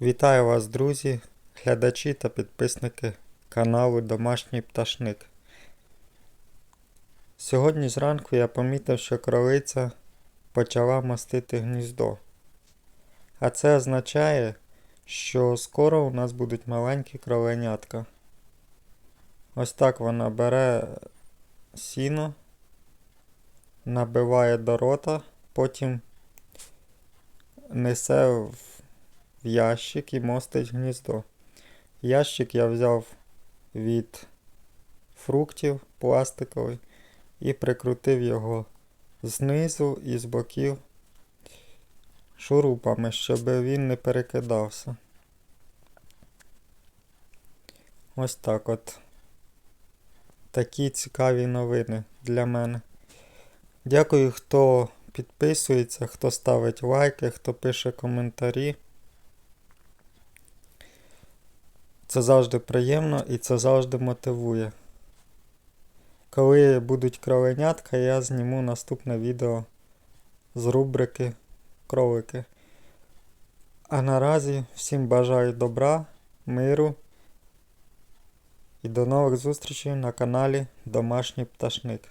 Вітаю вас, друзі, глядачі та підписники каналу Домашній Пташник. Сьогодні зранку я помітив, що кролиця почала мастити гніздо. А це означає, що скоро у нас будуть маленькі кроленятка. Ось так вона бере сіно, набиває до рота, потім несе в ящик і мостить гніздо. Ящик я взяв від фруктів пластиковий і прикрутив його знизу і з боків шурупами, щоб він не перекидався. Ось так от. Такі цікаві новини для мене. Дякую, хто підписується, хто ставить лайки, хто пише коментарі. Це завжди приємно і це завжди мотивує. Коли будуть кроленятка, я зніму наступне відео з рубрики Кролики. А наразі всім бажаю добра, миру і до нових зустрічей на каналі Домашній Пташник.